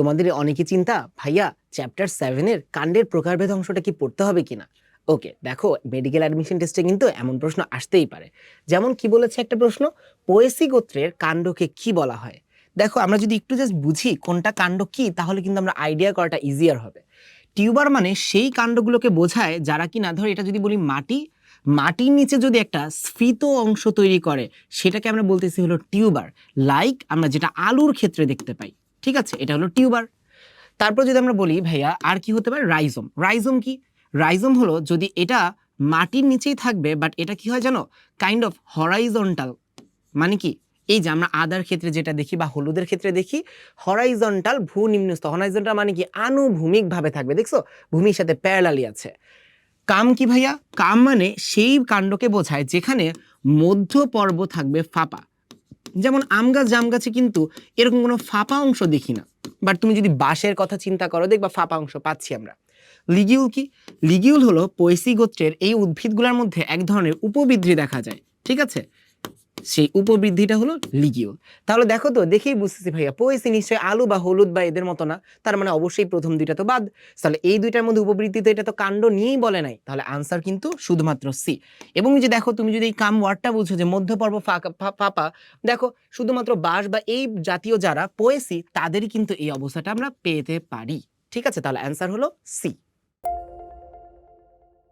তোমাদের অনেকে চিন্তা? ভাইয়া চ্যাপ্টার সেভেনের কাণ্ডের প্রকারভেদ অংশটা কি পড়তে হবে কিনা? ওকে দেখো মেডিকেল অ্যাডমিশন টেস্টে কিন্তু এমন প্রশ্ন আসতেই পারে। যেমন কি বলেছে একটা প্রশ্ন? পোয়েসি গোত্রের কাণ্ডকে কি বলা হয়? দেখো, আমরা যদি একটু জাস্ট বুঝি কোনটা কাণ্ড কি, তাহলে কিন্তু আমরা আইডিয়া করাটা ইজিয়ার হবে। টিউবার মানে সেই কাণ্ডগুলোকে বোঝায় যারা কি না ধর এটা যদি বলি মাটি, মাটির নিচে যদি একটা স্ফীত অংশ তৈরি করে, সেটাকে আমরা বলতেছি হলো টিউবার। লাইক আমরা যেটা আলুর ক্ষেত্রে দেখতে পাই। ঠিক আছে? এটা হলো টিউবার। তারপর যদি আমরা বলি, ভাইয়া, আর কি হতে পারে? রাইজোম। রাইজোম কি? রাইজোম হলো যদি এটা মাটির নিচেই থাকবে বাট এটা কি হয় জানো? কাইন্ড অফ হরাইজন্টাল মানে কি? এই যে আমরা আদার ক্ষেত্রে যেটা দেখি বা হলুদের ক্ষেত্রে দেখি হরাইজন্টাল ভূ নিম্নস্থ হরাইজন্টাল মানে কি? আনুভূমিকভাবে থাকবে, দেখছ? ভূমির সাথে প্যারালালি আছে। কাম কি ভাইয়া? কাম মানে সেই কাণ্ডকে বোঝায় যেখানে মধ্য পর্ব থাকবে ফাঁপা। যেমন আম গাছ, জাম গাছে কিন্তু এরকম কোনো ফাঁপা অংশ দেখি না। বাট তুমি যদি বাঁশের কথা চিন্তা করো, দেখবা ফাঁপা অংশ পাচ্ছি আমরা। লিগিউল কি? লিগিউল হলো পয়সি গোত্রের এই উদ্ভিদগুলোর মধ্যে এক ধরনের উপবৃদ্ধি দেখা যায়, ঠিক আছে? সেই উপবৃদ্ধিটা হলো লিগিউল তাহলে দেখো তো, দেখেই বুঝতেছি ভাইয়া পৈসি নিশ্চয়ই আলু বা হলুদ বা এদের মতো না, তার মানে অবশ্যই প্রথম দুইটা তো বাদ। তাহলে এই দুইটার মধ্যে উপবৃদ্ধি তো এটা তো কাণ্ড নিয়েই বলে নাই। তাহলে আনসার কিন্তু শুধুমাত্র সি এবং যে দেখো, তুমি যদি এই কাম ওয়ার্ডটা বুঝো যে মধ্যপর্ব ফাঁকা ফাঁপা, দেখো, শুধুমাত্র বাঁশ বা এই জাতীয় যারা পোয়েসি, তাদেরই কিন্তু এই অবস্থাটা আমরা পেতে পারি। ঠিক আছে? তাহলে অ্যান্সার হলো সি